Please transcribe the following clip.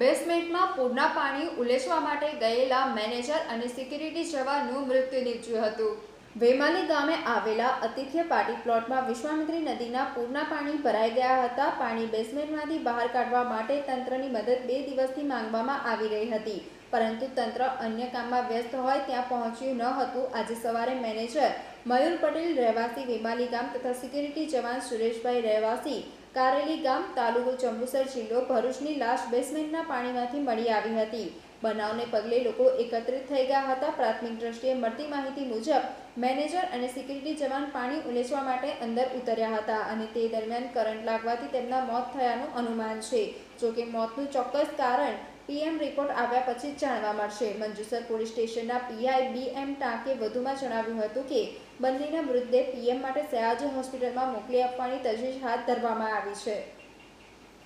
બેસમેન્ટમાં પૂરના પાણી ઉલેચવા માટે ગયેલા મેનેજર અને સિક્યુરિટી જવાનનું મૃત્યુ નીપજ્યું હતું. વેમાલી ગામે આવેલા અતિથ્ય પાર્ટી પ્લોટમાં વિશ્વામિત્રી નદીના પૂરના પાણી ભરાઈ ગયા હતા. પાણી બેસમેન્ટમાંથી બહાર કાઢવા માટે તંત્રની મદદ બે દિવસથી માંગવામાં આવી રહી હતી. પરંતુ તંત્ર અન્ય કામમાં વ્યસ્ત હોય ત્યાં પહોંચ્યું ન હતું. આજે સવારે મેનેજર મયુર પટેલ રહેવાસી વેમાલી ગામ તથા સિક્યુરિટી જવાન સુરેશભાઈ રહેવાસી કારેલી ગામ તાલુકો જંબુસર જિલ્લો ભરૂચની લાશ બેસમેન્ટના પાણીમાંથી મળી આવી હતી. બનાવને પગલે લોકો એકત્રિત થઈ ગયા હતા. પ્રાથમિક દ્રષ્ટિએ મળતી માહિતી મુજબ, મેનેજર અને સિક્યુરિટી જવાન પાણી ઉલેચવા માટે અંદર ઉતર્યા હતા અને તે દરમિયાન કરંટ લાગવાથી તેમના મોત થયાનું અનુમાન છે. જોકે મોતનું ચોક્કસ કારણ પીએમ રિપોર્ટ આવ્યા પછી જાણવા મળશે. મંજુસર પોલીસ સ્ટેશનના પીઆઈ બી એમ ટાંકે વધુમાં જણાવ્યું હતું કે, બંનેના મૃતદેહ પીએમ માટે સયાજી હોસ્પિટલમાં મોકલી આપવાની તજવીજ હાથ ધરવામાં આવી છે.